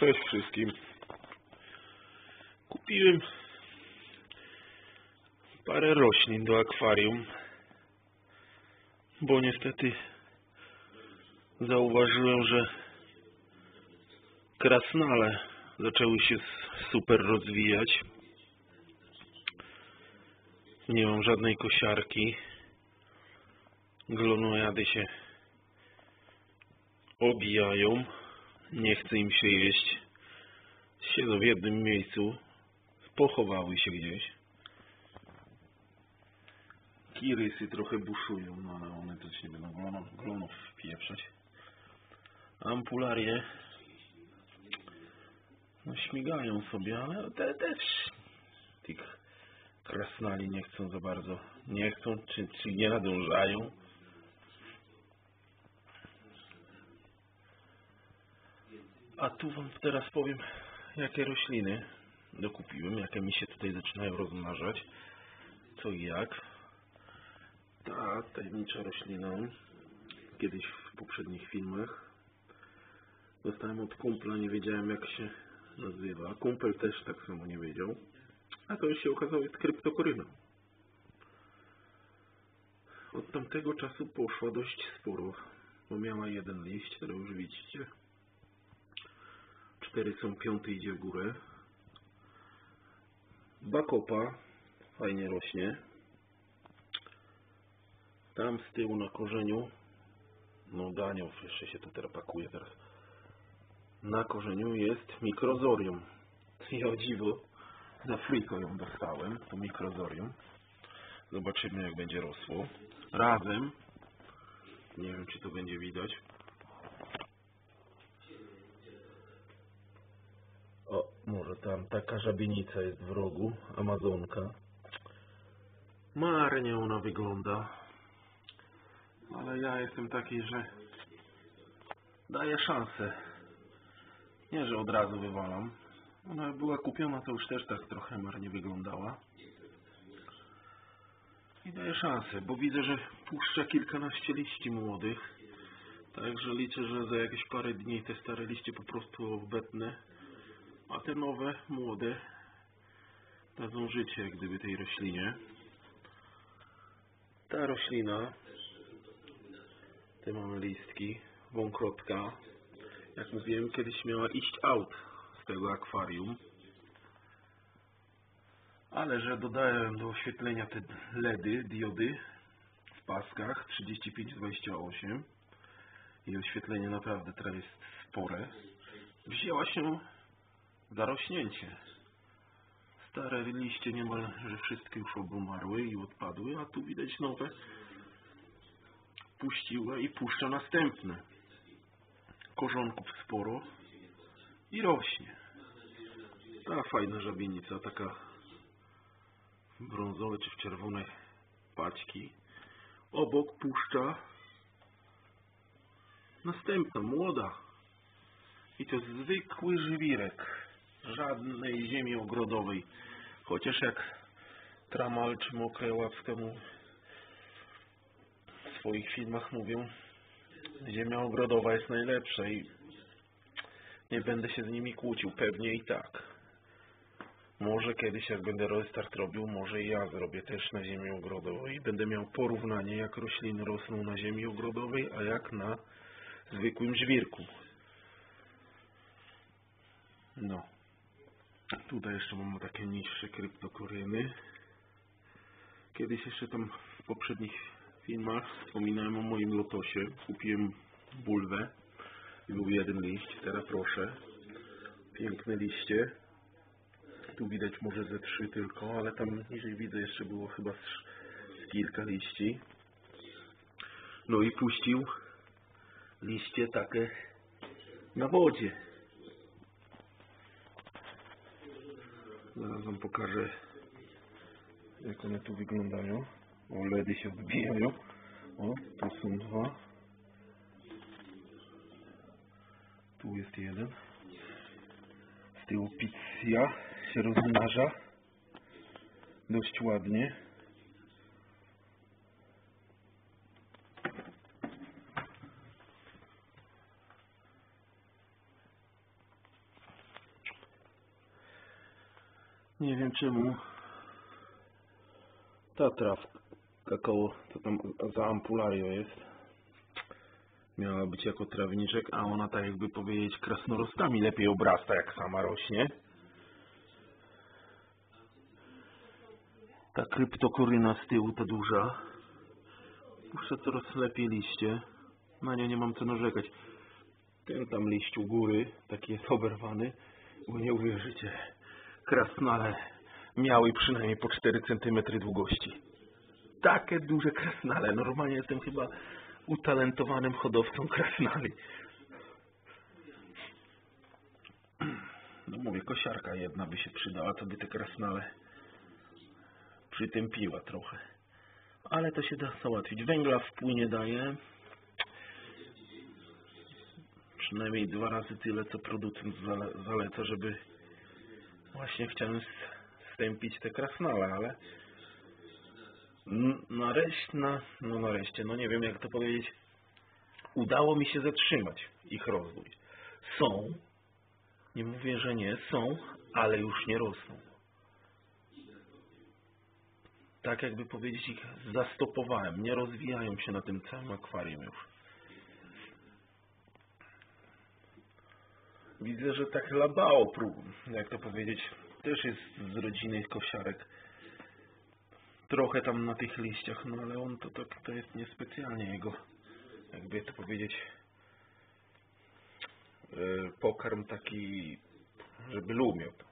Cześć wszystkim. Kupiłem parę roślin do akwarium, bo niestety zauważyłem, że krasnale zaczęły się super rozwijać. Nie mam żadnej kosiarki. Glonojady się obijają. Nie chce im się jeść. Siedzą w jednym miejscu. Pochowały się gdzieś. Kirysy trochę buszują, no ale one też nie będą glonów, glonów wpieprzać. Ampularie no śmigają sobie, ale te też tych krasnali nie chcą za bardzo. Nie chcą, czy, czy nie nadążają. A tu Wam teraz powiem, jakie rośliny dokupiłem, jakie mi się tutaj zaczynają rozmnażać, co i jak. Ta tajemnicza roślina, kiedyś w poprzednich filmach dostałem od kumpla, nie wiedziałem jak się nazywa. Kumpel też tak samo nie wiedział. A to już się okazało jest kryptokoryna. Od tamtego czasu poszła dość sporo, bo miała jeden liść, który już widzicie. Cztery są, piąty idzie w górę. Bakopa fajnie rośnie. Tam z tyłu na korzeniu, no daniów jeszcze się to teraz pakuje teraz. Na korzeniu jest mikrozorium. I o dziwo, za friko ją dostałem, to mikrozorium. Zobaczymy jak będzie rosło. Razem, nie wiem czy to będzie widać, O, może tam taka żabienica jest w rogu, Amazonka. Marnie ona wygląda. Ale ja jestem taki, że daję szansę. Nie, że od razu wywalam. Ona była kupiona, to już też tak trochę marnie wyglądała. I daję szansę, bo widzę, że puszcza kilkanaście liści młodych. Także liczę, że za jakieś parę dni te stare liście po prostu obetnę a te nowe, młode dadzą życie jak gdyby tej roślinie. Ta roślina, te mamy listki, wąkrotka, jak mówiłem, kiedyś miała iść out z tego akwarium, ale że dodałem do oświetlenia te LEDy, diody w paskach 35-28 i oświetlenie naprawdę teraz jest spore, wzięła się zarośnięcie. Stare liście niemal, że wszystkie już obumarły i odpadły, a tu widać nowe puściła i puszcza następne. Korzonków sporo i rośnie. Ta fajna żabienica, taka brązowe czy w czerwone paćki. Obok puszcza następna, młoda. I to zwykły żywirek żadnej ziemi ogrodowej. Chociaż jak Tramal czy Mokre w swoich filmach mówią, ziemia ogrodowa jest najlepsza i nie będę się z nimi kłócił, pewnie i tak. Może kiedyś jak będę restart robił, może i ja zrobię też na ziemi ogrodowej. Będę miał porównanie jak rośliny rosną na ziemi ogrodowej, a jak na zwykłym żwirku. No. Tutaj jeszcze mam takie niższe kryptokoryny. Kiedyś jeszcze tam w poprzednich filmach wspominałem o moim lotosie. Kupiłem bulwę i był jeden liść. Teraz proszę. Piękne liście. Tu widać może ze trzy tylko, ale tam niżej widzę jeszcze było chyba z kilka liści. No i puścił liście takie na wodzie. Zaraz wam pokażę jak one tu wyglądają. O, LEDy się odbijają. O, tu są dwa. Tu jest jeden. Z tyłu pizza się rozmnaża. Dość ładnie. Nie wiem czemu ta trawka kakao, to tam za ampulario jest, miała być jako trawniczek, a ona tak jakby powiedzieć krasnorostami lepiej obrasta jak sama rośnie. Ta kryptokoryna z tyłu, ta duża, puszcza coraz lepiej liście. Na nią nie mam co narzekać. Ten tam liść u góry, taki jest oberwany, bo nie uwierzycie. Krasnale miały przynajmniej po 4 cm długości. Takie duże krasnale. Normalnie jestem chyba utalentowanym hodowcą krasnali. No mówię, kosiarka jedna by się przydała, to by te krasnale przytępiła trochę. Ale to się da załatwić. Węgla w płynie daje. Przynajmniej dwa razy tyle, co producent zale- zaleca, żeby właśnie chciałem stępić te krasnale, ale nareszcie, na, no nareszcie, no nie wiem jak to powiedzieć, udało mi się zatrzymać ich rozwój. Są, nie mówię, że nie, są, ale już nie rosną. Tak jakby powiedzieć ich zastopowałem, nie rozwijają się na tym całym akwarium już. Widzę, że tak labao, prób- jak to powiedzieć, też jest z rodziny kosiarek. Trochę tam na tych liściach, no ale on to, to, to jest niespecjalnie jego, jakby to powiedzieć, e, pokarm taki, żeby lubił to.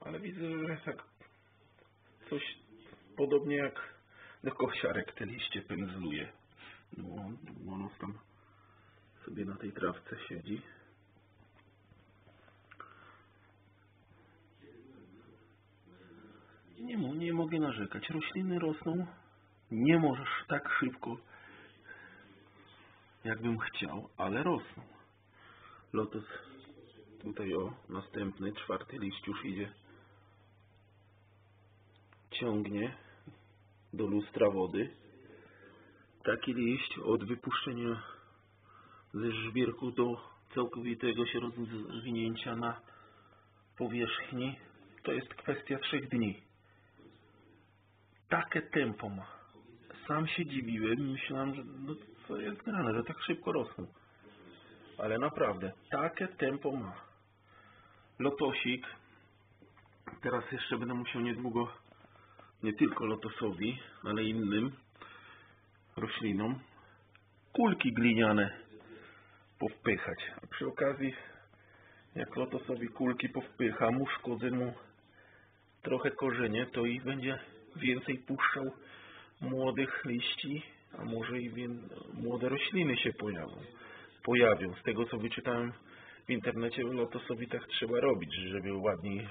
Ale widzę, że tak coś podobnie jak do kosiarek te liście pędzluje. No, ono tam sobie na tej trawce siedzi. Nie, nie mogę narzekać. Rośliny rosną. Nie możesz tak szybko, jakbym chciał, ale rosną. Lotos tutaj o, następny, czwarty liść już idzie. Ciągnie do lustra wody. Taki liść od wypuszczenia ze żwirku do całkowitego się rozwinięcia na powierzchni to jest kwestia trzech dni. Takie tempo ma. Sam się dziwiłem myślałem, że no co jest grane, że tak szybko rosną. Ale naprawdę, takie tempo ma. Lotosik. Teraz jeszcze będę musiał niedługo nie tylko lotosowi, ale innym roślinom kulki gliniane powpychać. A przy okazji, jak lotosowi kulki powpycham, uszkodzę mu trochę korzenie, to i będzie więcej puszczał młodych liści, a może i młode rośliny się pojawią. pojawią. Z tego co wyczytałem w internecie, lotosowi tak trzeba robić, żeby ładniej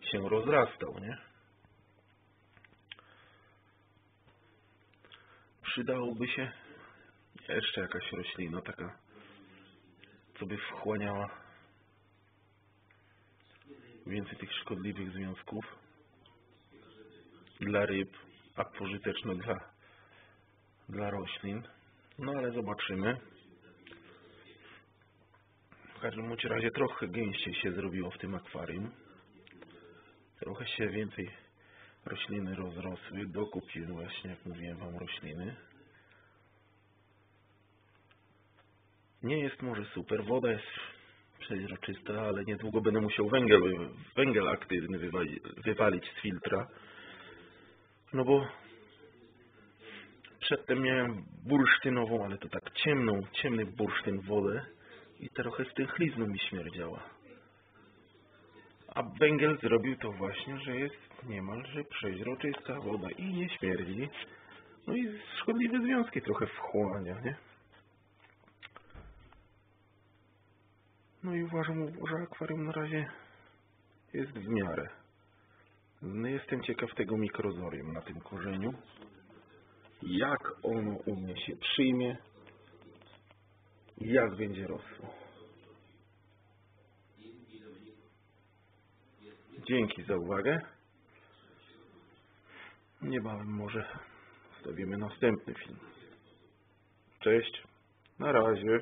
się rozrastał, nie? Przydałoby się jeszcze jakaś roślina taka, co by wchłaniała więcej tych szkodliwych związków dla ryb, a pożyteczne dla, dla roślin. No ale zobaczymy. W każdym razie trochę gęściej się zrobiło w tym akwarium. Trochę się więcej rośliny rozrosły. Dokupiłem właśnie, jak mówiłem wam, rośliny. Nie jest może super. Woda jest przeźroczysta, ale niedługo będę musiał węgiel, węgiel aktywny wywali, wywalić z filtra. No bo przedtem miałem bursztynową, ale to tak ciemną, ciemny bursztyn wodę i trochę stęchlizną mi śmierdziała. A węgiel zrobił to właśnie, że jest niemalże przeźroczysta woda i nie śmierdzi. No i szkodliwe związki trochę wchłania, nie? No i uważam, że akwarium na razie jest w miarę. No jestem ciekaw tego mikrozorium na tym korzeniu. Jak ono u mnie się przyjmie. Jak będzie rosło. Dzięki za uwagę. Niebawem może wstawimy następny film. Cześć. Na razie.